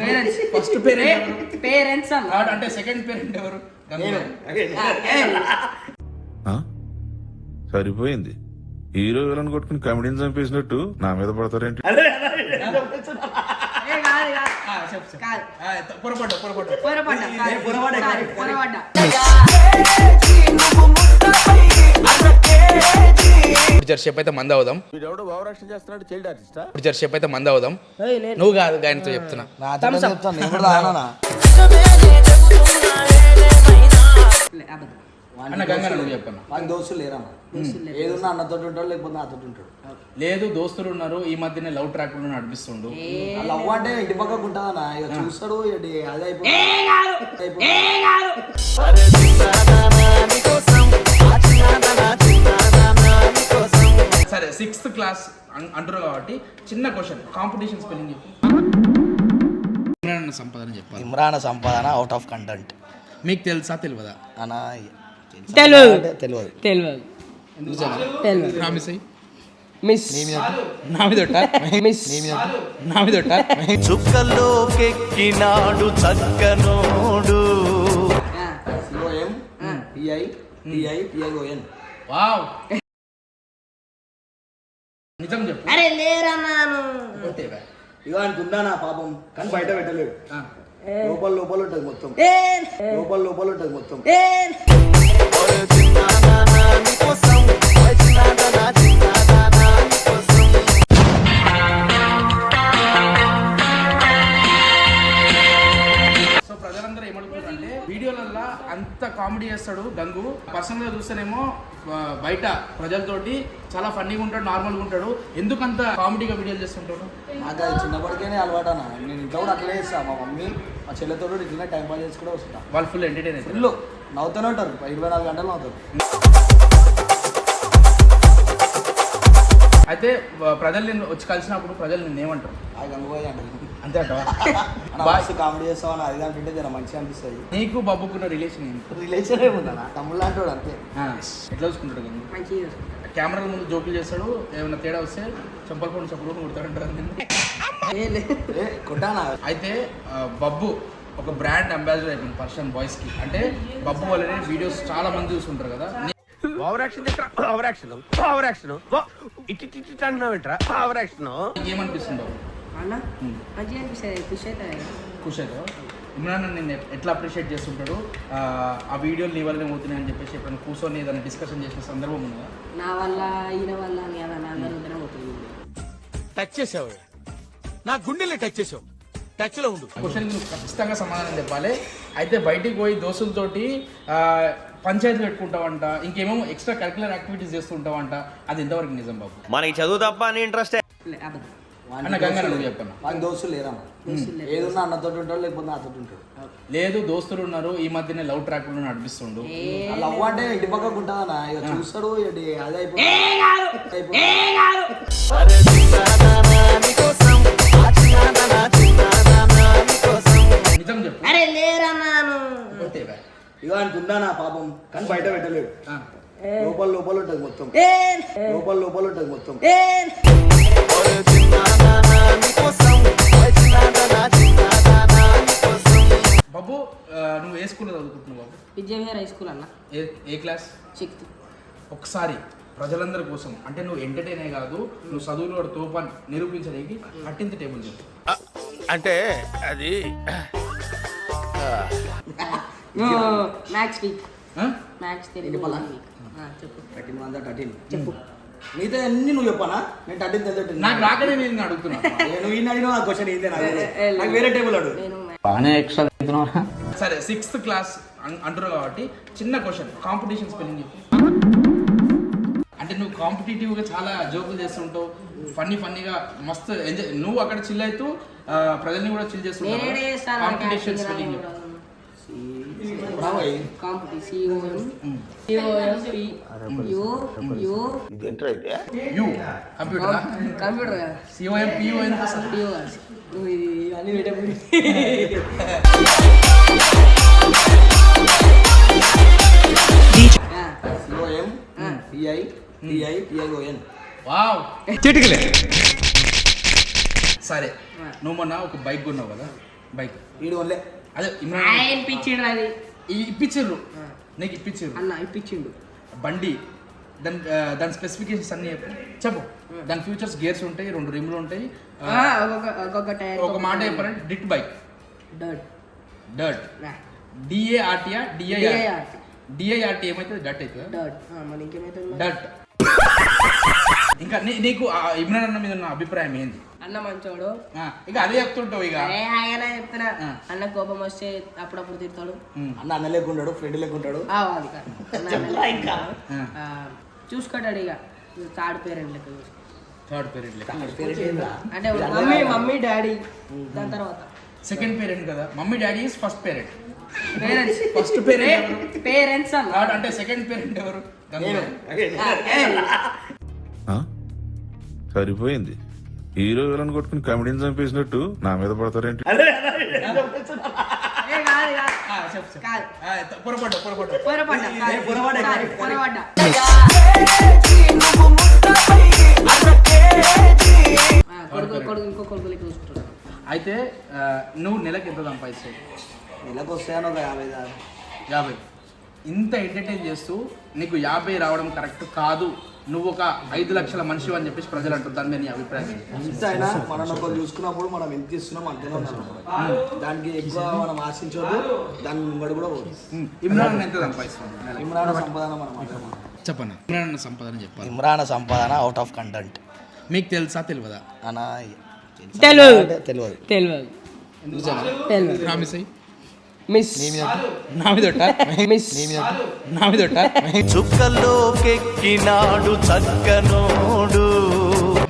Parents first parent? Parents అన్న. వాడు అంటే సెకండ్ పేరెంట్ ఎవరు? సరిపోయింది. హీరో విలన్ కొట్టుకుని కమెడీని చంపేసినట్టు నా మీద పడతారేంటి? అదే అదే, నేను చెప్తున్నా. జరసేపు అయితే మంద అవుదాం. వీడెవడో భావరక్షణ చేస్తున్నాడు చైల్డ్ ఆర్టిస్టా? ఇప్పుడు జరసేపు అయితే మంద అవుదాం. నువ్వు కాదు గాయనతో చెప్తున్నా. నా అతను చెప్తాను నేను కూడా తాగనా? లే, అబద్ధం అన్న గంగ నువ్వు చెప్పన్న. వానికి దోస్తులు లేరమ్మా. ఏదున్నా అన్నతో ఉంటాడు లేకపోతే నాతో ఉంటాడు. లేదు దోస్తులు ఉన్నారు ఈ మధ్యనే లవ్ ట్రాక్ నడిపిస్తుండు. వాళ్ళు అవ్వ అంటే ఇంటి పక్కకు ఉంటుందన్నా ఇక చూస్తాడు అదే సిక్స్త్ క్లాస్ అంటారు కాబట్టి చిన్న క్వశ్చన్ కాంపిటీషన్ స్పెల్లింగ్ చెప్పు. ఇమ్రాన్ సంపాదన చెప్పాలి. ఇమ్రాన్ సంపాదన అవుట్ ఆఫ్ కంటెంట్ మీకు తెలుసా తెలియదా అనా తెలియదు. తెలియదు తెలియదు ప్రామిస్ అయ్యి. మిస్. నా మీద? మిస్. నా మీద. ఒట్టా? చుక్కల్లోకెక్కినాడు చక్కనోడు. C O M T I T I T I O N wow. నిజం చెప్పు. అరే లేరన్నాను కొట్టేవా? ఇక. ఆయనకు ఉందానా పాపం? కానీ బయట పెట్టలేడు ఆ. లోపల లోపల ఉంటుంది మొత్తం. ఏ. లోపల లోపల ఉంటుంది మొత్తం. కామెడీ చేస్తాడు గంగు. పర్సనల్గా చూస్తేనేమో బయట ప్రజలతోటి చాలా ఫన్నీగా ఉంటాడు నార్మల్గా ఉంటాడు. ఎందుకంత కామెడీగా వీడియోలు చేస్తుంటాడు? నాకు అది చిన్నప్పటికేనే అలవాటు అన్న. నేను ఇంట్లో కూడా అట్లే చేస్తా. మా మమ్మీ మా చెల్లెతో ఇట్లనే టైం పాస్ చేసి కూడా వస్తా వాళ్ళు ఫుల్ ఎంటర్టైన్ అవుతారు. ఫుల్ నవ్వుతూనే ఉంటారు. ఇరవై నాలుగు గంటలు నవ్వుతారు. అయితే ప్రజలు నిన్ను వచ్చి కలిసినప్పుడు ప్రజలు నిన్ను ఏమంటారు అంతే అంటావా? అన్న బాయ్ మస్తు కామెడీ చేస్తామని అది అంటే జర మంచిగా అనిపిస్తుంది. నీకు బబ్బుకున్న రిలేషన్ ఏంటి రిలేషన్ ఏముందన్న తమ్ముళ్ళు అంటాడు అంతే. ఆ, ఎట్లా చూసుకుంటాడు మంచిగా. కెమెరాల ముందు జోకులు చేస్తాడు ఏమైనా తేడా వస్తే చెంపల పండు చప్పుడు కొడతాడంటారు కొట్టానా? అయితే బబ్బు ఒక బ్రాండ్ అంబాసిడర్ అయిపోయింది పర్సన్ బాయ్స్కి. అంటే బబ్బు వల్లనే వీడియోస్ చాలా మంది చూసుకుంటారు కదా. నీ- ఓవరాక్షన్ చేస్తా ఓవరాక్షన్ ఓవరాక్షన్ ఇట్టి ఇట్టి అంటున్నావేంట్రా? ఓవరాక్షన్ నీకు ఏమనిపిస్తుంది బాబు? అన్న మంచిగా అనిపిస్తుంది ఖుషి అవుతుంది ఖుషి అయితే ఇమ్రాన్ నేను ఎట్లా అప్రిషియేట్ చేస్తుంటాడు? ఆ, ఆ వీడియోలు నీ వల్లనే అవుతున్నాయి అని చెప్పేసి ఎప్పుడైనా కూర్చొని ఏదైనా డిస్కషన్ చేసిన సందర్భం ఉందా? నా వల్ల ఈయన వల్ల అని కదా నా అందరూ టచ్ చేసావు నా గుండెల్ని టచ్ చేసావు. టచ్లో ఉండు. క్వశ్చన్కి నువ్వు ఖచ్చితంగా సమాధానం చెప్పాలి. అయితే బయటికి పోయి దోస్తులతోటి ఆ, పంచాయతీ పెట్టుకుంటావంట ఇంకేమో ఎక్స్ట్రా కరికులర్ యాక్టివిటీస్ చేస్తుంటావంట. అది ఎంతవరకు నిజం బాబు? మనకి చదువు తప్ప అని ఇంట్రెస్ట్ అబద్ధం. అన్న గంగ నువ్వు చెప్పన్న. వానికి దోస్తులు లేరమ్మా. దోస్తులు లేరు. ఏదున్నా అన్నతో ఉంటాడు లేకపోతే నాతో ఉంటాడు. లేదు దోస్తులు ఉన్నారు ఈ మధ్యనే లవ్ ట్రాక్ నడిపిస్తుండు. ఏ వాళ్ళు అవ్వ అంటే ఇంటి పక్కకు ఉంటుందన్నా. ఇక చూస్తాడు అదే. నిజం చెప్పు. అరే లేరన్నాను కొట్టేవా? ఇక. ఆయనకు ఉందానా పాపం? కానీ బయట పెట్టలేడు ఆ. లోపల లోపల ఉంటుంది మొత్తం. ఏ. లోపల లోపల ఉంటుంది మొత్తం. ఏ. బాబు నువ్వు ఏ స్కూల్లో చదువుకుంటున్నావు బాబు? విద్యావిహార్ హై స్కూల్ అన్న. ఏ ఏ క్లాస్? సిక్స్త్ ఒకసారి ప్రజలందరి కోసం అంటే నువ్వు ఎంటర్టైనే కాదు నువ్వు చదువులో కూడా తోపని నిరూపించడానికి థర్టీన్త్ టేబుల్ చెప్పు. అంటే అది మ్యాథ్స్ వీక్? మ్యాథ్స్. ఆ, చెప్పు. Thirteen one thirteen. చెప్పు. మిగతా అన్ని నువ్వు చెప్పానా? నేను థర్టీన్ థర్టీన్ నాకు రాకనే నేను అడుగుతున్నా. నేను ఈయన అడిగిన ఆ క్వశ్చన్ ఇదే నాకు నాకు వేరే టేబుల్ అడుగు. నేను సరే సిక్స్త్ క్లాస్ అంటారు కాబట్టి చిన్న క్వశ్చన్ కాంపిటీషన్ స్పెల్లింగ్ చెప్పు. అంటే నువ్వు కాంపిటేటివ్గా చాలా జోకులు చేస్తుంటావు ఫన్నీ ఫన్నీగా మస్తు ఎంజాయ్ నువ్వు అక్కడ చిల్ అవుతూ ప్రజల్ని కూడా చిల్ చేస్తుంటావు కాంపిటీషన్ స్పెల్లింగ్ చెప్పు. Competition C O M C O M P యో యో ఇదేంట్రా అయితే? యూ. కంప్యూటర్ కంప్యూటర్ కదా. C O M P O ఎంత వస్తుంది పిఓ ఇది అన్ని పెట్టబడి C O M T I T I T I O N wow. సరే. నువ్వు మొన్న ఒక బైక్ కొన్నావు కదా? బైక్. వీడు వల్లే అదే ఇమ్రాన్. పిచ్చిండు అది ఇప్పించిర్రు నీకు ఇప్పించిర్రు అన్న ఇప్పించిండు బండి దాని దాని స్పెసిఫికేషన్స్ అన్ని చెప్పు. చెప్పు. దాని ఫ్యూచర్స్ గేర్స్ ఉంటాయి రెండు రిమ్లు ఉంటాయి ఒక మాట చెప్పాలంటే డిట్ bike dirt dirt D A R T D I R DIRT. D I R T ఏమైతుంది? డట్ అవుతుంది? డర్ట్ మరి ఇంకేమైతుంది? మరి? డట్ ఇంకా నీ- నీకు ఆ ఇమ్రాన్ అన్న మీద ఉన్న అభిప్రాయం ఏంది? అన్న మంచోడు. ఇక అదే చెప్తుంటావు ఇక. హాయిగానే చెప్తున్నా. అన్న కోపం వస్తే అప్పుడప్పుడు తిడతాడు. అన్న అన్న లేకుంటాడు ఫ్రెండ్ లేకుంటాడు. ఇంకా. చూసుకుంటాడు ఇక. థర్డ్ పేరెంట్ లెక్క. Third parent? అంటే మమ్మీ మమ్మీ డాడీ. దాని తర్వాత. సెకండ్ పేరెంట్ కదా. Mummy daddy is first parent. Parents. First parent parents అంటే సెకండ్ పేరెంట్ ఎవరు? సరిపోయింది హీరో విలన్ కొట్టుకుని కమెడీని చంపేసినట్టు నా మీద పడతారేంటి? అయితే నువ్వు నెలకి ఎంత సంపాదిస్తావు? నెలకు వస్తాయని ఒక యాభై యాభై. ఇంత ఎంటర్టైన్ చేస్తూ నీకు యాభై రావడం కరెక్ట్ కాదు. నువ్వు ఒక ఐదు లక్షల మనిషి అని చెప్పేసి ప్రజలు అంటారు. దాని మీద నీ అభిప్రాయం అయినా మనం ఒకరు చూసుకున్నప్పుడు మనం ఎంత ఇస్తున్నాం అంతనే ఉన్నాం దానికి ఎక్కువ మనం ఆశించవద్దు. దాని ముంగడు కూడా ఉమ్, ఇమ్రాన్ ఎంత సంపాదిస్తావు నెలకి? ఇమ్రాన్ సంపాదన మనం. చెప్పన్న ఇమ్రాన్ సంపాదన చెప్పాలి. ఇమ్రాన్ సంపాదన అవుట్ ఆఫ్ కంటెంట్ మీకు తెలుసా తెలియదా? అంటే తెలియదు. తెలియదు తెలియదు ప్రామిస్ అయ్యి. మిస్. నా మీద? మిస్. నా మీద ఒట్టా? చుక్కలోకెక్కినాడు చక్కనోడు.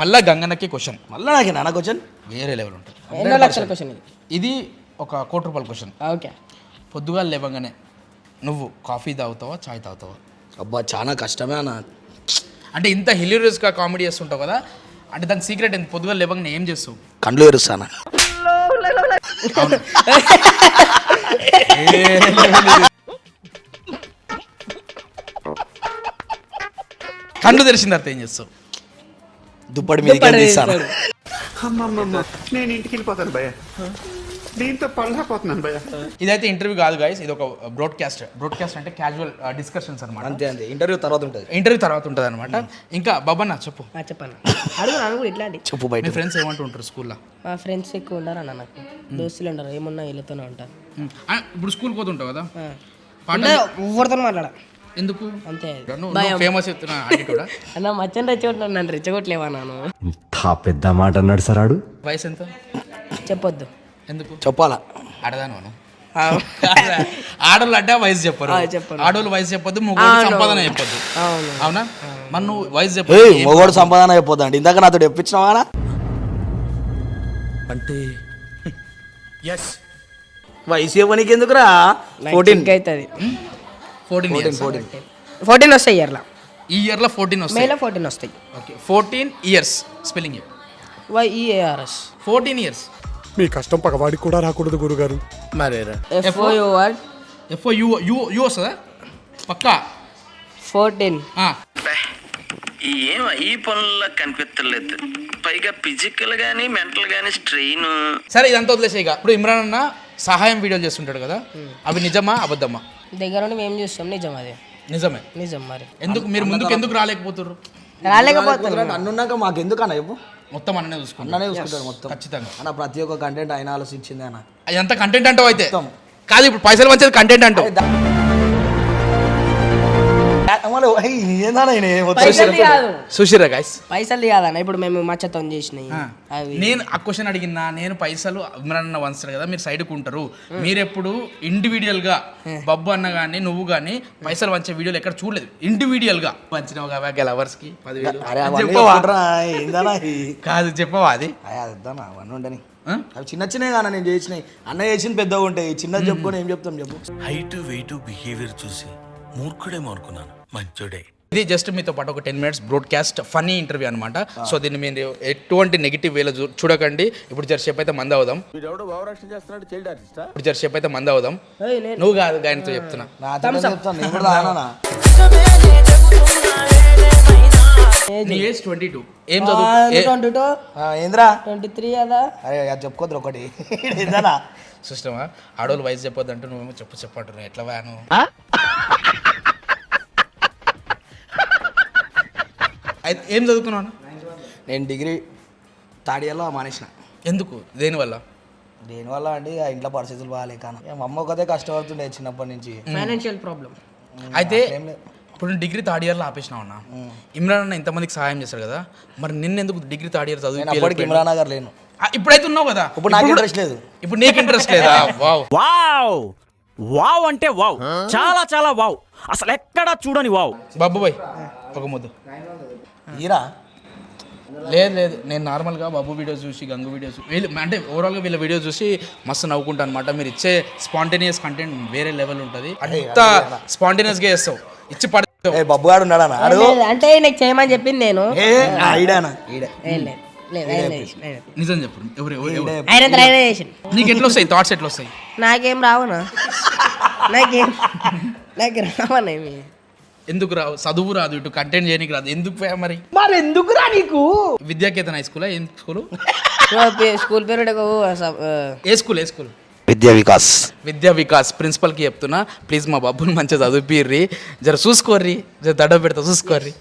మళ్ళా గంగన్నకి క్వశ్చన్ మళ్ళీ నాకు నాన్న క్వశ్చన్ వేరే లెవెల్ ఉంటుంది. ఎన్నో లక్షల క్వశ్చన్ ఇది. ఇది ఒక కోటి రూపాయల క్వశ్చన్ ఓకే. పొద్దుగా లేవగానే నువ్వు కాఫీ తాగుతావా చాయ్ తాగుతావా? అబ్బా చాలా కష్టమే అన్న. అంటే ఇంత హిలీరియస్గా కామెడీ చేస్తుంటావు కదా అంటే దాని సీక్రెట్ ఏంటి పొద్దుగా లేవగానే ఏం చేస్తావు? కండ్లు ఎరుస్తానా కళ్ళు తెరిచిన తర్వాత ఏం చేస్తావు? దుప్పటి మీద తీస్తాను నేను ఇంటికి వెళ్ళిపోతాను భయ దీంతో పళ్ళపోతున్నాను భయ ఇదైతే ఇంటర్వ్యూ కాదు గాయస్ ఇది ఒక బ్రాడ్కాస్ట్ బ్రాడ్కాస్ట్ అంటే క్యాజువల్ డిస్కషన్స్ అనమాట అంతే అంతే. ఇంటర్వ్యూ తర్వాత ఉంటుంది. ఇంటర్వ్యూ తర్వాత ఉంటుంది అనమాట ఇంకా బాబన్న చెప్పు. చెప్పాను. అడుగు కూడా ఇట్లాంటి చెప్పు మీ బయట ఫ్రెండ్స్ ఏమంటుంటారు స్కూల్లో మా ఫ్రెండ్స్ ఎక్కువ ఉండరు అన్న నాకు దోస్తులు ఉండరు ఏమున్నా వీళ్ళతోనే ఉంటారు. ఇప్పుడు స్కూల్ పోతుంటావు కదా? ఎవరితో మాట్లాడ? ఎందుకు? అంతే. ఫేమస్? అన్న మచ్చని రెచ్చగొట్టినాడు నన్ను రెచ్చగొట్టలేవా నాను? ఇంత పెద్ద మాట అన్నాడు సరాడు వయసు ఎంత? చెప్పొద్దు. ఎందుకు? చెప్పాలా? ఆడదాను మనం ఆడోళ్ళు అడ్డా వయసు చెప్పరు. ఆ, చెప్పరు. ఆడోళ్ళు వయసు చెప్పొద్దు అవును. సంపాదన చెప్పొద్దు. అవును. అవునా? మరి నువ్వు వయసు ఏయ్ చెప్పు మొగోడు సంపాదన అయిపోతాండి ఇందాక నాతో తెప్పించినావా అంటే వయసు ఇవ్వనీకి ఎందుకురా? ఫోర్టీన్ అవుతుంది fourteen fourteen years fourteen fourteen వస్తాయి ఇయర్లో ఈ ఇయర్లో ఫోర్టీన్ వస్తాయి. మేలో ఫోర్టీన్ వస్తాయి. Okay fourteen years spelling Y E A R S fourteen years మీ కష్టం పగవాడికి కూడా రాకూడదు గురుగారు. మరేరా? F O R F O U U U వస్తుందా? పక్కా? ఫోర్టీన్ ఆ. ఏం ఈ పనుల్లో కనిపించలేదు పైగా ఫిజికల్ గానీ మెంటల్ గానీ స్ట్రెయిన్ సరే ఇదంతా వదిలేసే ఇక. ఇప్పుడు ఇమ్రాన్ అన్న సహాయం వీడియోలు చేస్తుంటాడు కదా? అవి నిజమా అబద్ధమా? దగ్గర నుండి మేము చూస్తాం నిజం అది. నిజమే. నిజం మరి. ఎందుకు? మీరు ముందుకు ఎందుకు రాలేకపోతున్నారు. రాలేకపోతున్నాం అన్నున్నాక మాకు ఎందుకు అన్న చెప్పు. మొత్తం అన్ననే చూసుకుంటారు. అన్ననే చూసుకుంటాడు మొత్తం. ఖచ్చితంగా. అన్న ప్రతి ఒక్క కంటెంట్ ఆయన ఆలోచించింది అన్న. అదంతా కంటెంట్ అంటావు అయితే. కాదు ఇప్పుడు పైసలు వచ్చేది కంటెంట్ అంటావు. కాదు చూసిరా గాయస్ పైసలు కాదన్న ఇప్పుడు మేము మచ్చతో చేసినాయి. అవి. నేను ఆ క్వశ్చన్ అడిగినా నేను పైసలు అన్న వంచారు కదా మీరు సైడ్కి ఉంటారు. మీరెప్పుడు ఇండివిజువల్గా బబ్బు అన్న కానీ నువ్వు కానీ పైసలు వంచే వీడియోలు ఎక్కడ చూడలేదు. ఇండివిజువల్గా. వంచినావు కదా లవర్స్కి? కాదు చెప్పవా అది? అవన్నీ ఉండని. ఆ? అవి చిన్న చిన్నవి కానీ నేను చేసినాయి అన్న చేసిన పెద్దగా ఉంటాయి చిన్నది చెప్పుకొని ఏం చెప్తాం చెప్పు. హైట్ వెయిట్ బిహేవియర్ చూసి మూర్ఖుడేమో అనుకున్నాను. మంచోడే. ఇది జస్ట్ మీతో పాటు ఒక ten minutes broadcast funny interview అనమాట సో దీన్ని మీరు ఎటువంటి నెగిటివ్ వేలో చూడకండి. ఇప్పుడు జరసేపు అయితే మంద అవుదాం. ఇప్పుడు జరసేపు అయితే మంద అవుదాం. నువ్వు కాదు ఆయనతో చెప్తున్నా. నా ఏజ్ ట్వంటీ టూ ఏం చదువు? ట్వంటీ టూ ఏంద్రా? ట్వంటీ త్రీ కదా. అరే అది చెప్పుకోద్రు ఒకటి. సిస్టమా? ఆడోళ్ళు వయసు చెప్పొద్దంటూ నువ్వేమో చెప్పు చెప్పంటున్నావు ఎట్లా వాను అయితే ఏం చదువుకున్నావు అన్న? నేను డిగ్రీ థర్డ్ ఇయర్లో మానేసిన. ఎందుకు? దేనివల్ల? దేనివల్ల అంటే ఇక ఇంట్లో పరిస్థితులు బాగాలేక మా అమ్మ ఒకతే కష్టపడుతుండే చిన్నప్పటి నుంచి. ఫైనాన్షియల్ ప్రాబ్లం అయితే ఏం లేదు. ఇప్పుడు డిగ్రీ థర్డ్ ఇయర్లో ఆపేసినావు అన్న. ఇమ్రాన్ అన్న ఇంతమందికి సహాయం చేస్తాడు కదా? మరి నిన్న ఎందుకు డిగ్రీ థర్డ్ ఇయర్ చదువు ఇమ్రాన్ నగర్ లేను. ఇప్పుడైతే ఉన్నావు కదా? ఇప్పుడు నాకు ఇంట్రెస్ట్ లేదు. ఇప్పుడు నీకు ఇంట్రెస్ట్ లేదా? వావ్. వావ్. వావ్ అంటే వావ్. చాలా చాలా వావ్. అసలు ఎక్కడా చూడని వావ్. బాబు బాయ్ ఒక ముద్దు. ఈరా. లేదు లేదు. నేను నార్మల్గా బాబు వీడియోస్ చూసి గంగు వీడియోస్ వీళ్ళు అంటే ఓవరాల్గా వీళ్ళ వీడియోస్ చూసి మస్తు నవ్వుకుంటా అనమాట మీరు ఇచ్చే స్పాంటేనియస్ కంటెంట్ వేరే లెవెల్ ఉంటుంది. అంత స్పాంటేనియస్గా చేస్తావు. ఇచ్చి పడతావు ఏ బబ్బు గాడు ఉన్నాడా అంటే నీకు చేయమని చెప్పింది నేను. నిజం చెప్పు. ఎవరు నీకు ఎట్లా వస్తాయి థాట్స్ ఎట్లా వస్తాయి నాకేం రావునా? నాకేం నాకు రావనా ఏమి ఎందుకు రావు? చదువు రాదు ఇటు కంటెంట్ చేయడానికి రాదు. ఎందుకు పోయా మరి? మరి ఎందుకురా నీకు? విద్యాకేతన్ హై స్కూలా ఏం? స్కూల్ స్కూల్ పేరు ఏ స్కూల్ ఏ స్కూల్ విద్యా వికాస్. విద్యా వికాస్ ప్రిన్సిపల్కి చెప్తున్నా. ప్లీజ్ మా బాబుని మంచిగా చదివిపిర్రి. జర చూసుకోర్రి. జర దడ పెడతా చూసుకోర్రి.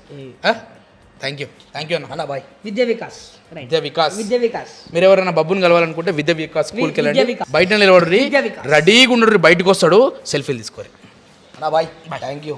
థ్యాంక్ యూ థ్యాంక్ యూ అన్న. బాయ్. విద్యా వికాస్. రైట్ విద్యా వికాస్. విద్యా వికాస్. మీరు ఎవరైనా బబ్బుని కలవాలనుకుంటే విద్యా వికాస్ స్కూల్కి వెళ్ళండి. బయట నిలబడి విద్యా వికాస్. రెడీగా ఉండరు బయటకు వస్తాడు సెల్ఫీలు తీసుకోరు అన్న బాయ్. Thank you